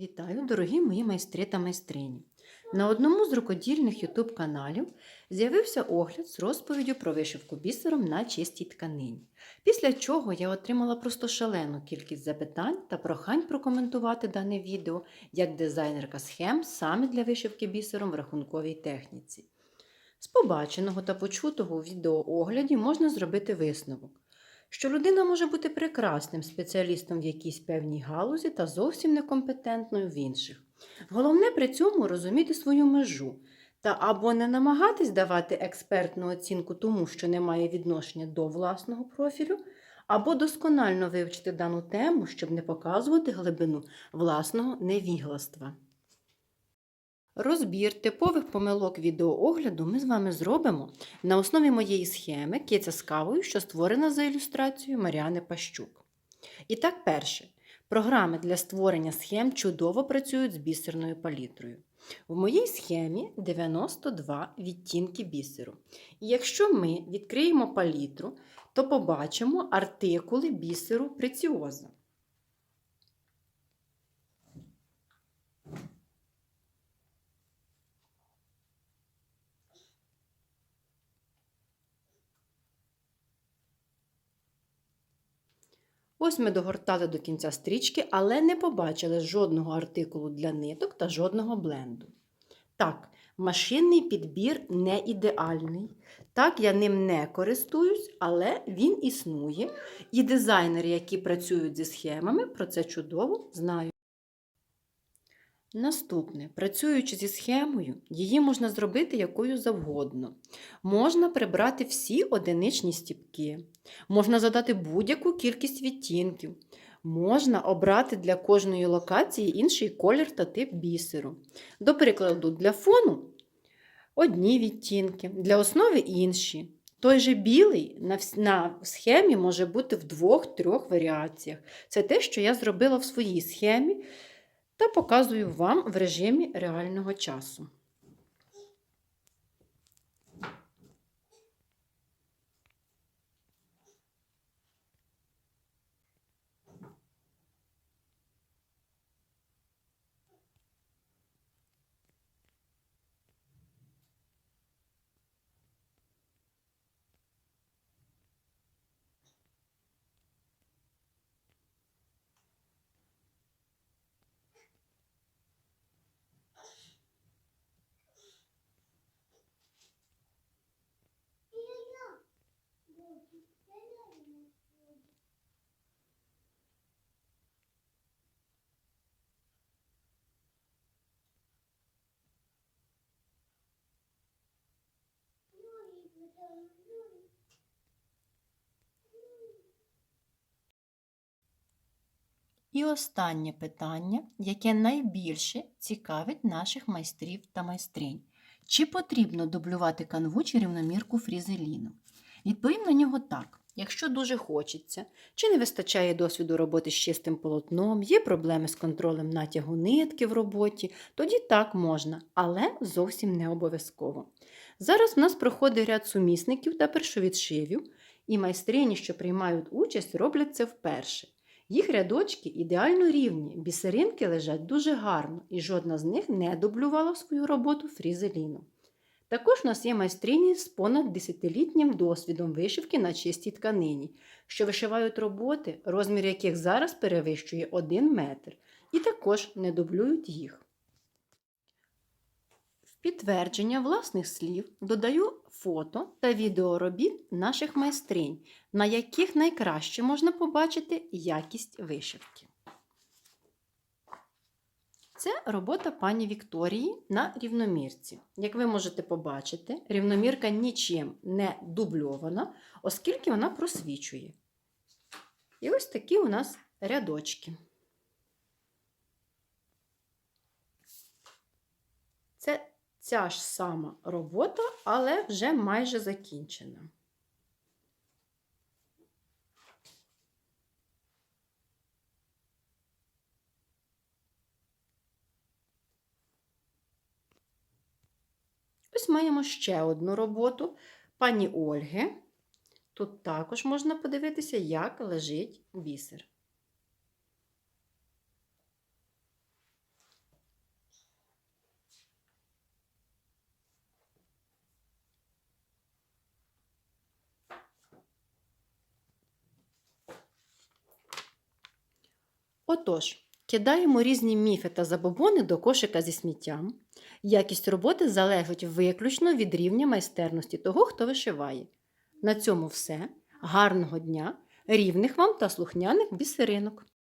Вітаю, дорогі мої майстри та майстрині! На одному з рукодільних ютуб каналів з'явився огляд з розповіддю про вишивку бісером на чистій тканині. Після чого я отримала просто шалену кількість запитань та прохань прокоментувати дане відео як дизайнерка схем саме для вишивки бісером в рахунковій техніці. З побаченого та почутого у відеоогляді можна зробити висновок що людина може бути прекрасним спеціалістом в якійсь певній галузі та зовсім некомпетентною в інших. Головне при цьому розуміти свою межу та або не намагатись давати експертну оцінку тому, що не має відношення до власного профілю, або досконально вивчити дану тему, щоб не показувати глибину власного невігластва. Розбір типових помилок відеоогляду ми з вами зробимо на основі моєї схеми киця з кавою, що створена за ілюстрацією Маріани Пащук. І так, перше. Програми для створення схем чудово працюють з бісерною палітрою. В моїй схемі 92 відтінки бісеру. І якщо ми відкриємо палітру, то побачимо артикули бісеру преціоза. Ось ми догортали до кінця стрічки, але не побачили жодного артикулу для ниток та жодного бленду. Так, машинний підбір не ідеальний. Так, я ним не користуюсь, але він існує, і дизайнери, які працюють зі схемами, про це чудово знають. Наступне, працюючи зі схемою, її можна зробити якою завгодно. Можна прибрати всі одиничні стіпки, можна задати будь-яку кількість відтінків, можна обрати для кожної локації інший колір та тип бісеру. До прикладу, для фону одні відтінки, для основи інші. Той же білий на схемі може бути в двох-трьох варіаціях. Це те, що я зробила в своїй схемі та показую вам в режимі реального часу. І останнє питання, яке найбільше цікавить наших майстрів та майстринь. Чи потрібно дублювати канву чи рівномірку фрізеліну? Відповім на нього так. Якщо дуже хочеться, чи не вистачає досвіду роботи з чистим полотном, є проблеми з контролем натягу нитки в роботі, тоді так можна, але зовсім не обов'язково. Зараз в нас проходить ряд сумісників та першовідшивів, і майстрині, що приймають участь, роблять це вперше. Їх рядочки ідеально рівні, бісеринки лежать дуже гарно, і жодна з них не дублювала свою роботу фрізеліном. Також у нас є майстрині з понад 10-літнім досвідом вишивки на чистій тканині, що вишивають роботи, розмір яких зараз перевищує 1 метр, і також не дублюють їх. В підтвердження власних слів додаю фото та відеоробіт наших майстринь, на яких найкраще можна побачити якість вишивки. Це робота пані Вікторії на рівномірці. Як ви можете побачити, рівномірка нічим не дубльована, оскільки вона просвічує. І ось такі у нас рядочки. Це ця ж сама робота, але вже майже закінчена. Ось маємо ще одну роботу пані Ольги. Тут також можна подивитися, як лежить бісер. Отож, кидаємо різні міфи та забобони до кошика зі сміттям. Якість роботи залежить виключно від рівня майстерності того, хто вишиває. На цьому все. Гарного дня, рівних вам та слухняних бісеринок!